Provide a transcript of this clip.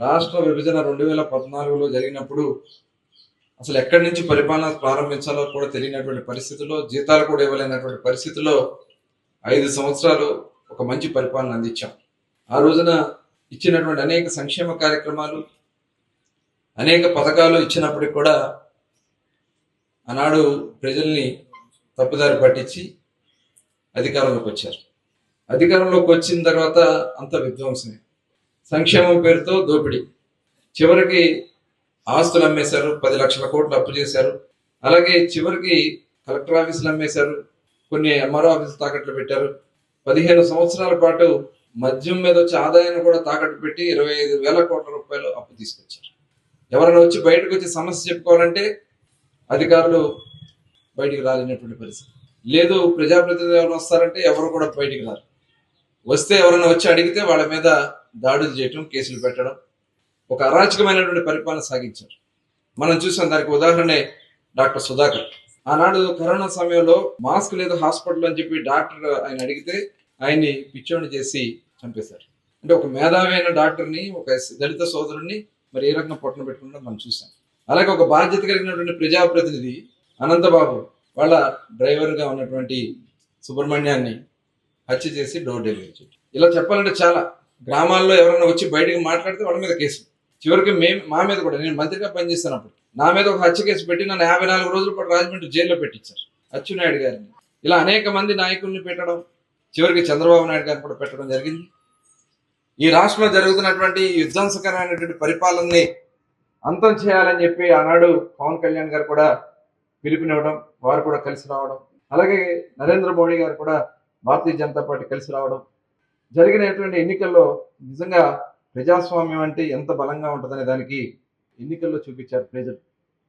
రాష్ట్ర విభజన రెండు వేల పద్నాలుగులో జరిగినప్పుడు అసలు ఎక్కడి నుంచి పరిపాలన ప్రారంభించాలో కూడా తెలియనటువంటి పరిస్థితుల్లో జీతాలు కూడా ఇవ్వలేనటువంటి పరిస్థితుల్లో ఐదు సంవత్సరాలు ఒక మంచి పరిపాలన అందించాం. ఆ రోజున ఇచ్చినటువంటి అనేక సంక్షేమ కార్యక్రమాలు అనేక పథకాలు ఇచ్చినప్పటికి కూడా ఆనాడు ప్రజల్ని తప్పుదారి పట్టించి అధికారంలోకి వచ్చారు. అధికారంలోకి వచ్చిన తర్వాత అంత విధ్వంసమే. సంక్షేమం పేరుతో దోపిడీ. చివరికి ఆస్తులు అమ్మేశారు పది లక్షల కోట్లు అప్పు చేశారు. అలాగే చివరికి కలెక్టర్ ఆఫీసులు అమ్మేశారు కొన్ని ఎంఆర్ఓ ఆఫీసులు తాకట్లు పెట్టారు. పదిహేను సంవత్సరాల పాటు మద్యం మీద వచ్చే ఆదాయాన్ని కూడా తాకట్టు పెట్టి ఇరవై ఐదు వేల కోట్ల రూపాయలు అప్పు తీసుకొచ్చారు. ఎవరైనా వచ్చి బయటకు వచ్చి సమస్య చెప్పుకోవాలంటే అధికారులు బయటికి రాలేనటువంటి పరిస్థితి. లేదు ప్రజాప్రతినిధులు ఎవరు వస్తారంటే ఎవరు కూడా బయటికి రారు. వస్తే ఎవరైనా వచ్చి అడిగితే వాళ్ళ మీద దాడులు చేయటం కేసులు పెట్టడం ఒక అరాచకమైనటువంటి పరిపాలన సాగించారు. మనం చూసాం దానికి ఉదాహరణే డాక్టర్ సుధాకర్. ఆనాడు కరోనా సమయంలో మాస్క్ లేదు హాస్పిటల్ అని చెప్పి డాక్టర్ ఆయన అడిగితే ఆయన్ని పిచ్చోని చేసి చంపేశారు. అంటే ఒక మేధావి అయిన డాక్టర్ని ఒక దళిత సోదరుడిని మరి ఏ రకంగా పొట్టన పెట్టుకుంటే మనం చూసాం. అలాగే ఒక బాధ్యత కలిగినటువంటి ప్రజాప్రతినిధి అనంతబాబు వాళ్ళ డ్రైవర్గా ఉన్నటువంటి సుబ్రహ్మణ్యాన్ని హత్య చేసి డోర్ డెలివరీ చేయడం ఇలా చెప్పాలంటే చాలా. గ్రామాల్లో ఎవరైనా వచ్చి బయటకు మాట్లాడితే వాళ్ళ మీద కేసు. చివరికి మేము మా మీద కూడా నేను మంత్రిగా పనిచేస్తున్నప్పుడు నా మీద ఒక హత్య కేసు పెట్టి నన్ను యాభై నాలుగు రోజుల పాటు రాజమండ్రి జైల్లో పెట్టించారు. అచ్చెన్నాయుడు గారిని. ఇలా అనేక మంది నాయకుల్ని పెట్టడం చివరికి చంద్రబాబు నాయుడు గారిని కూడా పెట్టడం జరిగింది. ఈ రాష్ట్రంలో జరుగుతున్నటువంటి ఈ విధ్వంసకరమైనటువంటి పరిపాలనని అంతం చేయాలని చెప్పి ఆనాడు పవన్ కళ్యాణ్ గారు కూడా పిలుపునివ్వడం వారు కూడా కలిసి రావడం అలాగే నరేంద్ర మోడీ గారు కూడా భారతీయ జనతా పార్టీ కలిసి రావడం జరిగినటువంటి ఎన్నికల్లో నిజంగా ప్రజాస్వామ్యం అంటే ఎంత బలంగా ఉంటుందనే దానికి ఎన్నికల్లో చూపించారు ప్రజలు.